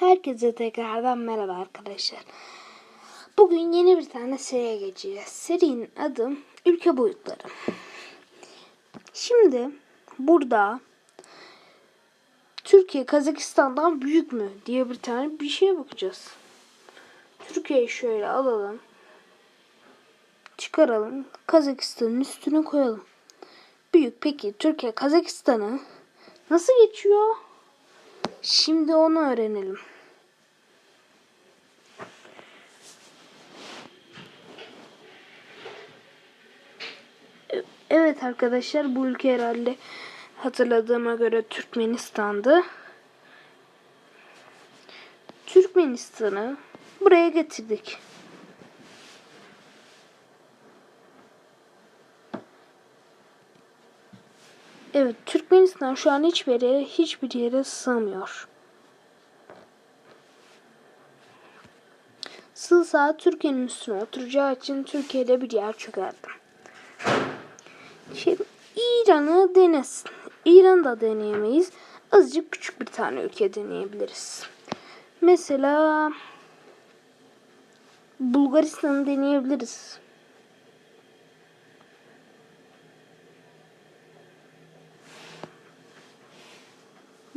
Herkese tekrardan merhaba arkadaşlar. Bugün yeni bir tane seriye geçeceğiz. Serinin adı Ülke Boyutları. Şimdi burada Türkiye Kazakistan'dan büyük mü diye bir tane bir şeye bakacağız. Türkiye'yi şöyle alalım. Çıkaralım. Kazakistan'ın üstüne koyalım. Büyük peki Türkiye Kazakistan'ı nasıl geçiyor? Şimdi onu öğrenelim. Evet arkadaşlar bu ülke herhalde hatırladığıma göre Türkmenistan'dı. Türkmenistan'ı buraya getirdik. Evet, Türkmenistan şu an hiçbir yere, hiçbir yere sığmıyor. Sığsa Türkiye'nin üstüne oturacağı için Türkiye'de bir yer çökerdi. Şimdi İran'ı denesin. İran'ı da deneyemeyiz. Azıcık küçük bir tane ülke deneyebiliriz. Mesela Bulgaristan'ı deneyebiliriz.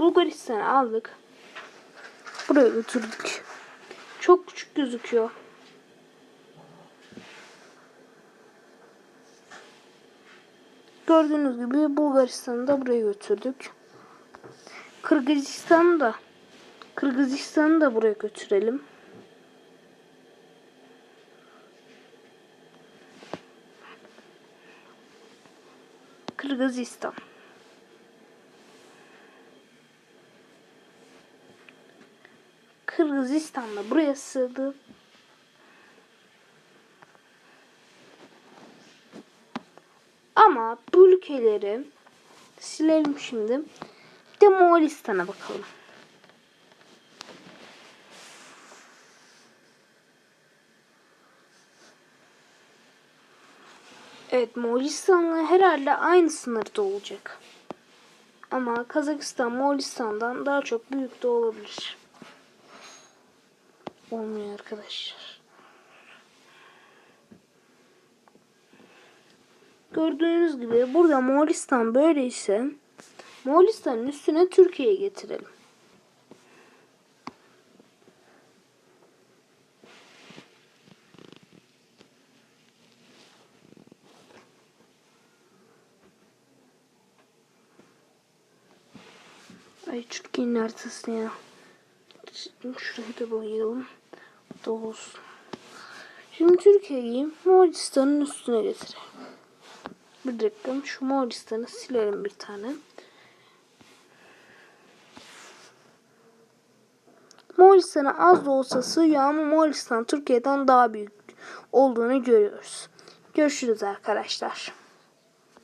Bulgaristan'ı aldık. Buraya götürdük. Çok küçük gözüküyor. Gördüğünüz gibi Bulgaristan'ı da buraya götürdük. Kırgızistan'ı da Kırgızistan'ı da buraya götürelim. Kırgızistan. Kırgızistan da buraya sığdı. Ama bu ülkeleri silelim şimdi. Bir de Moğolistan'a bakalım. Evet Moğolistan'la herhalde aynı sınırda olacak. Ama Kazakistan Moğolistan'dan daha çok büyük de olabilir. Olmuyor arkadaşlar. Gördüğünüz gibi burada Moğolistan böyleyse Moğolistan'ın üstüne Türkiye'yi getirelim. Ay Türkiye'nin haritası ya. Şurayı da boyayalım. Olsun. Şimdi Türkiye'yi Moğolistan'ın üstüne getirelim. Bir dakika şu Moğolistan'ı silerim bir tane. Moğolistan'a az da olsa sığıyor ama Moğolistan Türkiye'den daha büyük olduğunu görüyoruz. Görüşürüz arkadaşlar.